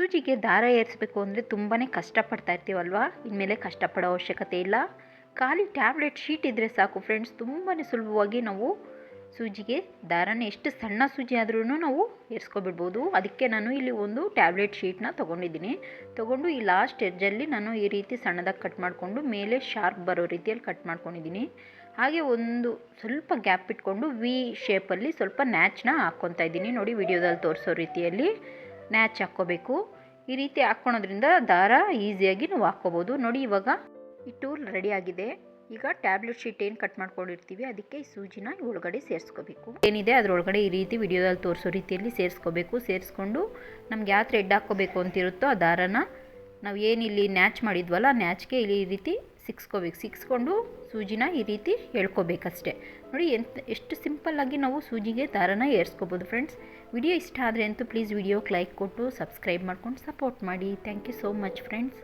ಸೂಜಿಗೆ ದಾರ ಏರಿಸಬೇಕು ಅಂದರೆ ತುಂಬಾ ಕಷ್ಟಪಡ್ತಾ ಇರ್ತೀವಲ್ವಾ? ಇನ್ಮೇಲೆ ಕಷ್ಟಪಡೋ ಅವಶ್ಯಕತೆ ಇಲ್ಲ. ಖಾಲಿ ಟ್ಯಾಬ್ಲೆಟ್ ಶೀಟ್ ಇದ್ದರೆ ಸಾಕು ಫ್ರೆಂಡ್ಸ್. ತುಂಬಾ ಸುಲಭವಾಗಿ ನಾವು ಸೂಜಿಗೆ ದಾರನ ಎಷ್ಟು ಸಣ್ಣ ಸೂಜಿ ಆದ್ರೂ ನಾವು ಏರಿಸ್ಕೊಬಿಡ್ಬೋದು. ಅದಕ್ಕೆ ನಾನು ಇಲ್ಲಿ ಒಂದು ಟ್ಯಾಬ್ಲೆಟ್ ಶೀಟ್ನ ತೊಗೊಂಡಿದ್ದೀನಿ. ತೊಗೊಂಡು ಈ ಲಾಸ್ಟ್ ಎಡ್ಜಲ್ಲಿ ನಾನು ಈ ರೀತಿ ಸಣ್ಣದಾಗಿ ಕಟ್ ಮಾಡಿಕೊಂಡು ಮೇಲೆ ಶಾರ್ಪ್ ಬರೋ ರೀತಿಯಲ್ಲಿ ಕಟ್ ಮಾಡ್ಕೊಂಡಿದ್ದೀನಿ. ಹಾಗೆ ಒಂದು ಸ್ವಲ್ಪ ಗ್ಯಾಪ್ ಇಟ್ಕೊಂಡು ವಿ ಶೇಪಲ್ಲಿ ಸ್ವಲ್ಪ ನ್ಯಾಚ್ನ ಹಾಕ್ಕೊತಾ ಇದ್ದೀನಿ. ನೋಡಿ, ವಿಡಿಯೋದಲ್ಲಿ ತೋರಿಸೋ ರೀತಿಯಲ್ಲಿ. ನ್ಯಾಚ್ ಹಾಕ್ಕೋಬೇಕು. ಈ ರೀತಿ ಹಾಕ್ಕೊಳೋದ್ರಿಂದ ದಾರ ಈಸಿಯಾಗಿ ನಾವು ಹಾಕ್ಕೋಬೋದು. ನೋಡಿ ಇವಾಗ ಈ ಟೂಲ್ ರೆಡಿಯಾಗಿದೆ ಈಗ ಟ್ಯಾಬ್ಲೆಟ್ ಶೀಟ್ ಏನು ಕಟ್ ಮಾಡ್ಕೊಂಡಿರ್ತೀವಿ, ಅದಕ್ಕೆ ಈ ಸೂಜಿನ ಒಳಗಡೆ ಸೇರಿಸ್ಕೋಬೇಕು. ಏನಿದೆ, ಅದರೊಳಗಡೆ ಈ ರೀತಿ ವಿಡಿಯೋದಲ್ಲಿ ತೋರಿಸೋ ರೀತಿಯಲ್ಲಿ ಸೇರಿಸ್ಕೋಬೇಕು. ಸೇರಿಸ್ಕೊಂಡು ನಮ್ಗೆ ಯಾವ ಥ್ರೆಡ್ ಹಾಕ್ಕೋಬೇಕು ಅಂತಿರುತ್ತೋ ಆ ದಾರನ ನಾವು ಏನಿಲ್ಲಿ ನ್ಯಾಚ್ ಮಾಡಿದ್ವಲ್ಲ ನ್ಯಾಚ್ಗೆ ಇಲ್ಲಿ ಈ ರೀತಿ ಸಿಕ್ಸ್ಕೋಬೇಕು. ಸಿಕ್ಸ್ಕೊಂಡು ಸೂಜಿನ ಈ ರೀತಿ ಎಳ್ಕೊಬೇಕಷ್ಟೆ. ನೋಡಿ ಎಂತ, ಎಷ್ಟು ಸಿಂಪಲ್ಲಾಗಿ ನಾವು ಸೂಜಿಗೆ ದಾರನ ಏರಿಸ್ಕೋಬೋದು ಫ್ರೆಂಡ್ಸ್. ವಿಡಿಯೋ ಇಷ್ಟ ಆದರೆ ಅಂತೂ ಪ್ಲೀಸ್ ವಿಡಿಯೋಗೆ ಲೈಕ್ ಕೊಟ್ಟು ಸಬ್ಸ್ಕ್ರೈಬ್ ಮಾಡ್ಕೊಂಡು ಸಪೋರ್ಟ್ ಮಾಡಿ. Thank you so much friends.